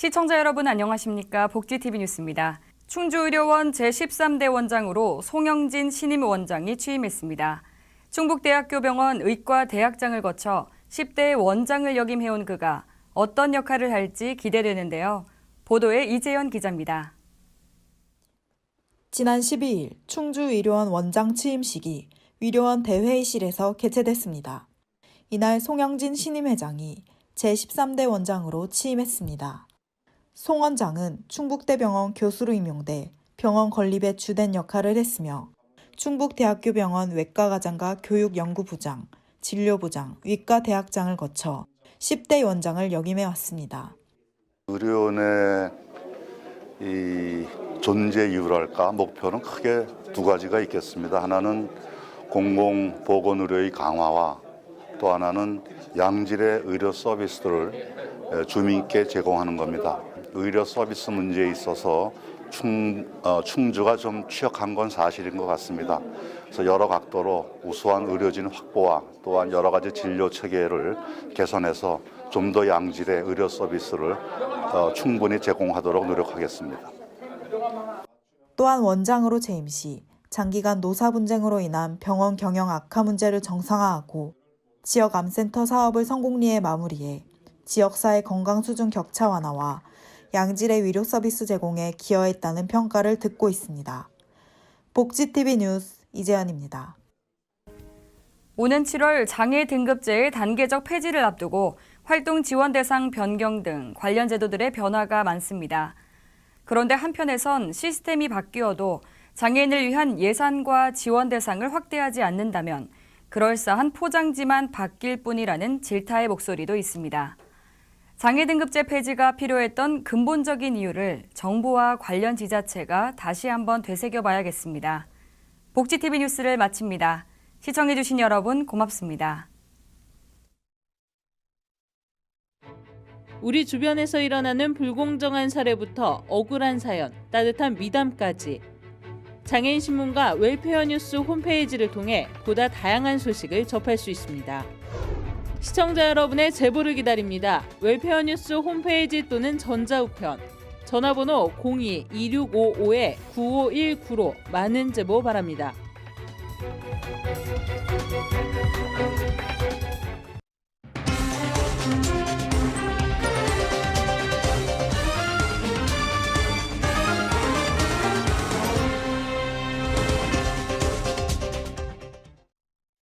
시청자 여러분 안녕하십니까? 복지TV 뉴스입니다. 충주의료원 제13대 원장으로 송영진 신임 원장이 취임했습니다. 충북대학교 병원 의과 대학장을 거쳐 10대 원장을 역임해온 그가 어떤 역할을 할지 기대되는데요. 보도에 이재현 기자입니다. 지난 12일 충주의료원 원장 취임식이 의료원 대회의실에서 개최됐습니다. 이날 송영진 신임 회장이 제13대 원장으로 취임했습니다. 송 원장은 충북대병원 교수로 임용돼 병원 건립에 주된 역할을 했으며 충북대학교병원 외과과장과 교육연구부장, 진료부장, 위과대학장을 거쳐 10대 원장을 역임해 왔습니다. 의료원의 이 존재 이유랄까 목표는 크게 두 가지가 있겠습니다. 하나는 공공보건의료의 강화와 또 하나는 양질의 의료 서비스들을 주민께 제공하는 겁니다. 의료 서비스 문제에 있어서 충, 어, 충주가 좀 취약한 건 사실인 것 같습니다. 그래서 여러 각도로 우수한 의료진 확보와 또한 여러 가지 진료 체계를 개선해서 좀 더 양질의 의료 서비스를 어, 충분히 제공하도록 노력하겠습니다. 또한 원장으로 재임 시 장기간 노사 분쟁으로 인한 병원 경영 악화 문제를 정상화하고 지역 암센터 사업을 성공리에 마무리해 지역사회 건강 수준 격차 완화와 양질의 의료 서비스 제공에 기여했다는 평가를 듣고 있습니다. 복지TV 뉴스 이재현입니다. 오는 7월 장애 등급제의 단계적 폐지를 앞두고 활동 지원 대상 변경 등 관련 제도들의 변화가 많습니다. 그런데 한편에선 시스템이 바뀌어도 장애인을 위한 예산과 지원 대상을 확대하지 않는다면 그럴싸한 포장지만 바뀔 뿐이라는 질타의 목소리도 있습니다. 장애 등급제 폐지가 필요했던 근본적인 이유를 정부와 관련 지자체가 다시 한번 되새겨 봐야겠습니다. 복지TV 뉴스를 마칩니다. 시청해주신 여러분 고맙습니다. 우리 주변에서 일어나는 불공정한 사례부터 억울한 사연, 따뜻한 미담까지 장애인 신문과 웰페어 뉴스 홈페이지를 통해 보다 다양한 소식을 접할 수 있습니다. 시청자 여러분의 제보를 기다립니다. 웰페어 뉴스 홈페이지 또는 전자우편, 전화번호 02-2655-9519로 많은 제보 바랍니다.